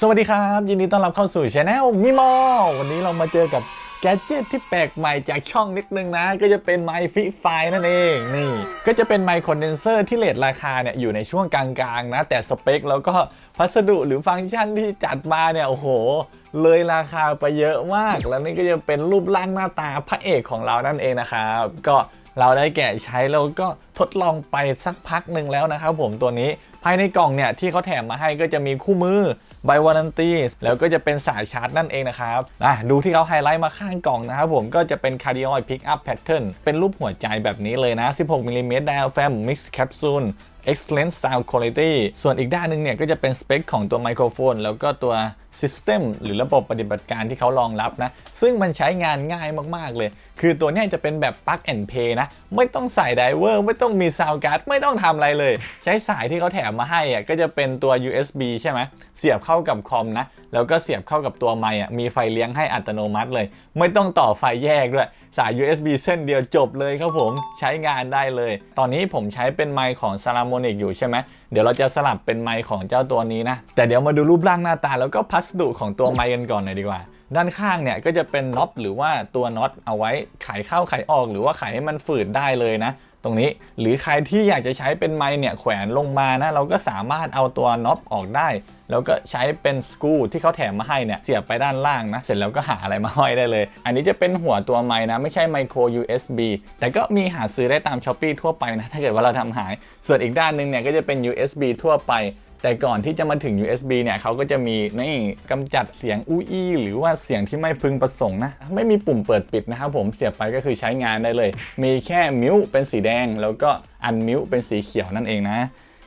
สวัสดีครับ ยินดีต้อนรับเข้าสู่ช anel มิมอวันนี้เรามาเจอกับแกจิตที่แปลกใหม่จากช่องนิดนึงนะ ก็จะเป็นไมค์ฟิไฟนั่นเองนี่ ก็จะเป็นไมค์คอนเดนเซอร์ที่เลทราคาเนี่ยอยู่ในช่วงกลางๆนะ แต่สเปคแล้วก็พัสดุหรือฟังก์ชันที่จัดมาเนี่ย โอ้โห เลยราคาไปเยอะมาก แล้วนี่ก็จะเป็นรูปร่างหน้าตาพระเอกของเรานั่นเองนะครับ ก็เราได้แกะใช้แล้วก็ ทดลองไปสักพักหนึ่งแล้วนะครับผมตัวนี้ภายในกล่องเนี่ยที่เขาแถมมาให้ก็จะมีคู่มือใบวารันตีแล้วก็จะเป็นสายชาร์จนั่นเองนะครับอะดูที่เขาไฮไลท์มาข้างกล่องนะครับผมก็จะเป็น Cardioid Pickup Pattern เป็นรูปหัวใจแบบนี้เลยนะ 16มิลลิเมตร diaphragm mix capsule excellent sound quality ส่วนอีกด้านหนึงเนี่ยก็จะเป็นสเปคของตัวไมโครโฟน แล้วก็ตัว System หรือระบบปฏิบัติการที่เขารองรับนะ ซึ่งมันใช้งานง่ายมากๆเลย คือตัวนี้จะเป็นแบบ plug and play นะ ไม่ต้องใส่ไดเวอร์ไม่ต้อง้องมี sound card ไม่ต้องทำอะไรเลย ใช้สายที่เขาแถมมาให้อะก็จะเป็นตัว USB ใช่ไหมเสียบเข้ากับคอมนะ แล้วก็เสียบเข้ากับตัวไมค์อะมีไฟเลี้ยงให้อัตโนมัติเลย ไม่ต้องต่อไฟแยกด้วย สาย USB เส้นเดียวจบเลยครับผมใช้งานได้เลย ตอนนี้ผมใช้เป็นไมค์ของ s a l a m o n i c อยู่ใช่ไหมเดี๋ยวเราจะสลับเป็นไมค์ของเจ้าตัวนี้นะแต่เดี๋ยวมาดูรูปร่างหน้าตาแล้วก็พัสดุของตัวไมค์กันก่อนหน่อยดีกว่าด้านข้างเนี่ยก็จะเป็นน็อตหรือว่าตัวน็อตเอาไว้ไขเข้าไขออกหรือว่าไขให้มันฝืดได้เลยนะ ตรงนี้หรือใครที่อยากจะใช้เป็นไม้เนี่ยแขวนลงมานะเราก็สามารถเอาตัวน็อตออกได้ แล้วก็ใช้เป็นสกรูที่เขาแถมมาให้เนี่ยเสียบไปด้านล่างนะ เสร็จแล้วก็หาอะไรมาห้อยได้เลย อันนี้จะเป็นหัวตัวไม้นะไม่ใช่ไมโคร USB แต่ก็มีหาซื้อได้ตามช้อปปี้ทั่วไปนะถ้าเกิดว่าเราทำหาย ส่วนอีกด้านหนึงเนี่ยก็จะเป็น USB ทั่วไป แต่ก่อนที่จะมาถึง USB เนี่ยเขาก็จะมีนี่กำจัดเสียงอู้อี้หรือว่าเสียงที่ไม่พึงประสงค์นะ ไม่มีปุ่มเปิดปิดนะครับผมเสียบไปก็คือใช้งานได้เลย มีแค่มิวเป็นสีแดง แล้วก็อันมิวเป็นสีเขียวนั่นเองนะ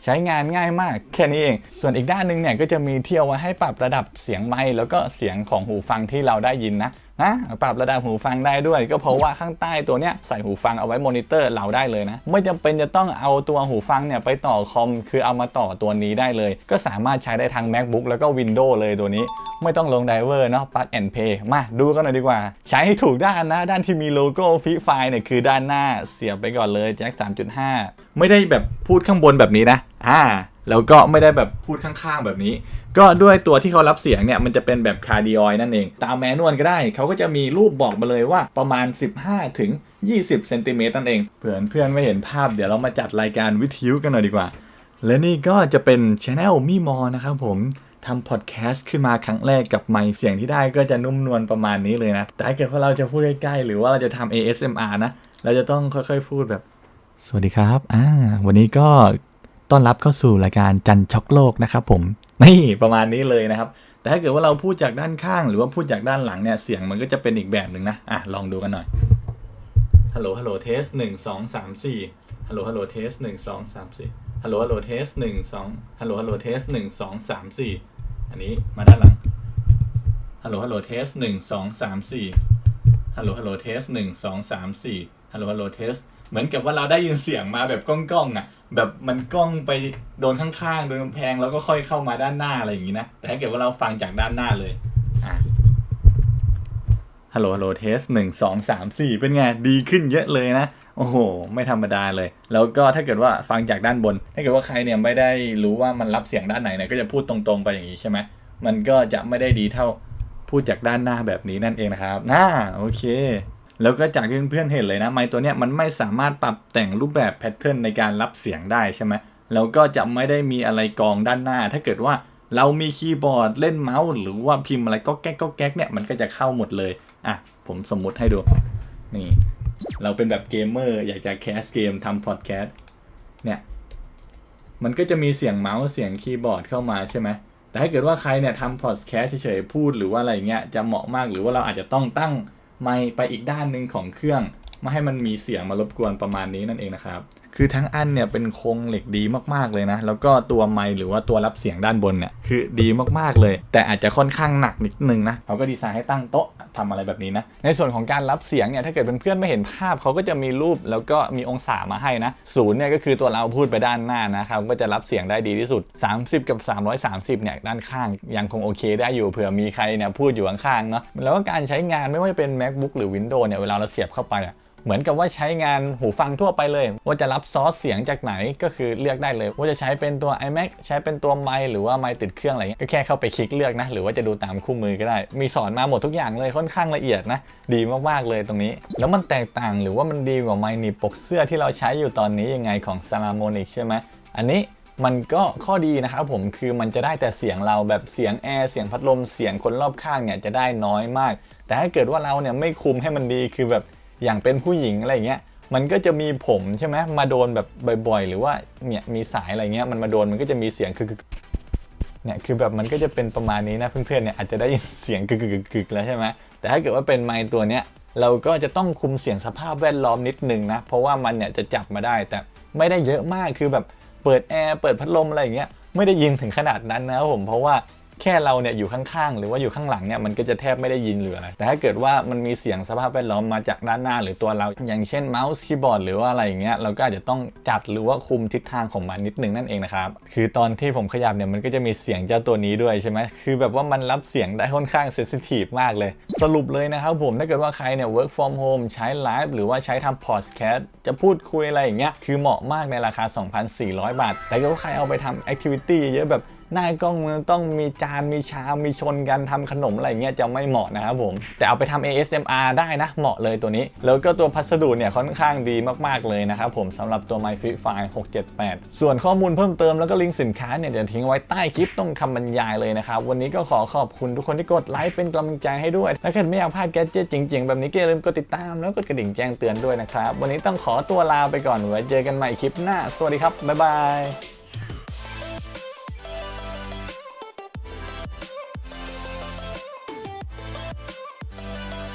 ใช้งานง่ายมากแค่นี้เอง ส่วนอีกด้านหนึงเนี่ยก็จะมีที่เอาไว้ให้ปรับระดับเสียงไมค์แล้วก็เสียงของหูฟังที่เราได้ยินนะ นะปรับระดับหูฟังได้ด้วย ก็เพราะว่าข้างใต้ตัวเนี้ยใส่หูฟังเอาไว้มอนิเตอร์เราได้เลยนะ ไม่จำเป็นจะต้องเอาตัวหูฟังเนี่ยไปต่อคอมคือเอามาต่อตัวนี้ได้เลย ก็สามารถใช้ได้ทั้ง macbook แล้วก็ windows เลยตัวนี้ ไม่ต้องลงไดเวอร์เนาะ plug and play มาดูกันหน่อยดีกว่า ใช้ให้ถูกด้านนะ ด้านที่มีโลโก้ฟิไฟเนี่ยคือด้านหน้าเสียบไปก่อนเลยแจ็ค3.5 ไม่ได้แบบพูดข้างบนแบบนี้นะอ่า แล้วก็ไม่ได้แบบพูดข้างๆ แบบนี้ ก็ด้วยตัวที่เขารับเสียงเนี่ยมันจะเป็นแบบคาร์ดิออยนั่นเอง ตามแมนนวลก็ได้ เขาก็จะมีรูปบอกมาเลยว่าประมาณ 15 ถึง 20เซนติเมตรนั่นเองเพื่อนเพื่อนไม่เห็นภาพเดี๋ยวเรามาจัดรายการวิทยุกันหน่อยดีกว่า และนี่ก็จะเป็นช anel มีมอนะครับผมทำพอดแคสต์ขึ้นมาครั้งแรกกับไมค์เสียงที่ได้ก็จะนุ่มนวลประมาณนี้เลยนะ แต่ถ้าเกิดว่าเราจะพูดใกล้ๆหรือว่าเราจะทำ ASMR นะ เราจะต้องค่อยๆพูดแบบ สวัสดีครับ อ่า วันนี้ก็ ต้อนรับเข้าสู่รายการจันช็อกโลกนะครับผมนี่ประมาณนี้เลยนะครับ แต่ถ้าเกิดว่าเราพูดจากด้านข้าง หรือว่าพูดจากด้านหลังเนี่ยเสียงมันก็จะเป็นอีกแบบหนึ่งนะอะลองดูกันหน่อยฮัลโหลฮัลโหลเทสหนึ่งสองสามสี่ฮัลโหลฮัลโหลเทสหนึ่งสองสามสี่ฮัลโหลฮัลโหลเทสหนึ่งสองฮัลโหลฮัลโหลเทสหนึ่งสองสามสี่อันนี้มาด้านหลังฮัลโหลฮัลโหลเทสหนึ่งสองสามสี่ฮัลโหลฮัลโหลเทสหนึ่งสองสามสี่ฮัลโหลฮัลโหลเทสเหมือนกับว่าเราได้ยินเสียงมาแบบก้องๆอะ แบบมันกล้องไปโดนข้างๆ โดนกำแพงแล้วก็ค่อยเข้ามาด้านหน้าอะไรอย่างนี้นะ แต่ถ้าเกิดว่าเราฟังจากด้านหน้าเลยอะฮัลโหลฮัลโหลเทสหนึ่งสองสามสี่เป็นไง ดีขึ้นเยอะเลยนะ โอ้โห ไม่ธรรมดาเลย แล้วก็ถ้าเกิดว่าฟังจากด้านบน ถ้าเกิดว่าใครเนี่ยไม่ได้รู้ว่ามันรับเสียงด้านไหนเนี่ยก็จะพูดตรงๆ ไปอย่างนี้ใช่ไหมมันก็จะไม่ได้ดีเท่าพูดจากด้านหน้าแบบนี้นั่นเองนะครับน่าโอเค แล้วก็จากที่เพื่อนๆเห็นเลยนะไมค์ตัวเนี้ยมันไม่สามารถปรับแต่งรูปแบบแพทเทิร์นในการรับเสียงได้ใช่ไหมแล้วก็จะไม่ได้มีอะไรกองด้านหน้า ถ้าเกิดว่าเรามีคีย์บอร์ดเล่นเมาส์หรือว่าพิมพ์อะไรก็แก๊กก็แก๊กเนี่ยมันก็จะเข้าหมดเลย อะ ผมสมมุติให้ดู นี่ เราเป็นแบบเกมเมอร์อยากจะแคสเกมทำพอดแคสต์เนี่ยมันก็จะมีเสียงเมาส์เสียงคีย์บอร์ดเข้ามาใช่ไหมแต่ถ้าเกิดว่าใครเนี่ยทำพอดแคสต์เฉยๆพูดหรือว่าอะไรเงี้ยจะเหมาะมากหรือว่าเราอาจจะต้องตั้ง ไมค์ไปอีกด้านหนึ่งของเครื่องไม่ให้มันมีเสียงมารบกวนประมาณนี้นั่นเองนะครับคือทั้งอันเนี่ยเป็นโครงเหล็กดีมากๆเลยนะ แล้วก็ตัวไมค์หรือว่าตัวรับเสียงด้านบนเนี่ยคือดีมากๆเลย แต่อาจจะค่อนข้างหนักนิดนึงนะเขาก็ดีไซน์ให้ตั้งโต๊ะทำอะไรแบบนี้นะ ในส่วนของการรับเสียงเนี่ยถ้าเกิดเพื่อนๆไม่เห็นภาพเขาก็จะมีรูปแล้วก็มีองศามาให้นะศูนย์เนี่ยก็คือตัวเราพูดไปด้านหน้านะครับก็จะรับเสียงได้ดีที่สุด 30 กับ 330เนี่ยด้านข้างยังคงโอเค ได้อยู่เผื่อมีใครเนี่ยพูดอยู่ข้างๆเนาะแล้วก็การใช้งานไม่ว่าจะเป็น macbook หรือ windows เนี่ยเวลาเราเสียบเข้าไปอะ เหมือนกับว่าใช้งานหูฟังทั่วไปเลย ว่าจะรับซอสเสียงจากไหนก็คือเลือกได้เลย ว่าจะใช้เป็นตัว iMac ใช้เป็นตัวไมค์หรือว่าไมค์ติดเครื่องอะไรเงี้ยก็แค่เข้าไปคลิกเลือกนะ หรือว่าจะดูตามคู่มือก็ได้ มีสอนมาหมดทุกอย่างเลยค่อนข้างละเอียดนะ ดีมากๆเลยตรงนี้ แล้วมันแตกต่างหรือว่ามันดีกว่าไมค์หนีบปกเสื้อที่เราใช้อยู่ตอนนี้ยังไงของ s a r a m o n i c ใช่ไหมอันนี้มันก็ข้อดีนะครับผมคือมันจะได้แต่เสียงเราแบบเสียงแอร์เสียงพัดลมเสียงคนรอบข้างเนี่ยจะได้น้อยมาก แต่ถ้าเกิดว่าเราเนี่ยไม่คุมให้มันดีคือแบบ อย่างเป็นผู้หญิงอะไรเงี้ยมันก็จะมีผมใช่ไหมมาโดนแบบบ่อย ๆ หรือว่าเนี่ยมีสายอะไรเงี้ยมันมาโดนมันก็จะมีเสียงคือเนี่ยคือแบบมันก็จะเป็นประมาณนี้นะเพื่อนๆเนี่ยอาจจะได้ยินเสียงกึกๆๆๆแล้วใช่ไหมแต่ถ้าเกิดว่าเป็นไมค์ตัวเนี้ยเราก็จะต้องคุมเสียงสภาพแวดล้อมนิดนึงนะเพราะว่ามันเนี่ยจะจับมาได้แต่ไม่ได้เยอะมากคือแบบเปิดแอร์เปิดพัดลมอะไรอย่างเงี้ยไม่ได้ยินถึงขนาดนั้นนะครับผมเพราะว่า แค่เราเนี่ยอยู่ข้างๆ หรือว่าอยู่ข้างหลังเนี่ยมันก็จะแทบไม่ได้ยินหรืออะไร แต่ถ้าเกิดว่ามันมีเสียงสภาพแวดล้อมมาจากด้านหน้าหรือตัวเรา อย่างเช่นเมาส์คีย์บอร์ดหรือว่าอะไรอย่างเงี้ยเราก็อาจจะต้องจัดหรือว่าคุมทิศทางของมันนิดนึงนั่นเองนะครับ คือตอนที่ผมขยับเนี่ยมันก็จะมีเสียงเจ้าตัวนี้ด้วยใช่ไหมคือแบบว่ามันรับเสียงได้ค่อนข้างเซนซิทีฟมากเลย สรุปเลยนะครับผมถ้าเกิดว่าใครเนี่ย work from home ใช้ไลฟ์หรือว่าใช้ทำ podcast จะพูดคุยอะไรอย่างเงี้ยคือเหมาะมากในราคา 2,400 บาท แต่ถ้าใครเอาไปทำ activity เยอะแบบ หน้ากล้องมันต้องมีจานมีชามมีชนกันทำขนมอะไรเงี้ยจะไม่เหมาะนะครับผม แต่เอาไปทำ ASMR ได้นะเหมาะเลยตัวนี้ แล้วก็ตัวพัสดุเนี่ยค่อนข้างดีมาก ๆ เลยนะครับผมสำหรับตัว My f i f i 678 ส่วนข้อมูลเพิ่มเติมแล้วก็ลิงก์สินค้าเนี่ยเดี๋ยวทิ้งไว้ใต้คลิปต้องคำบรรยายเลยนะครับ วันนี้ก็ขอขอบคุณทุกคนที่กดไลค์เป็นกำลังใจให้ด้วยถ้าเกิดไม่อยากพลาดแกดเจิตจริงๆ แบบนี้ก็อย่าลืมกดติดตามแล้วกดกระดิ่งแจ้งเตือนด้วยนะครับวันนี้ต้องขอตัวลาไปก่อนไว้เจอกันใหม่คลิปหน้าสวัสดีครับบ๊ายบาย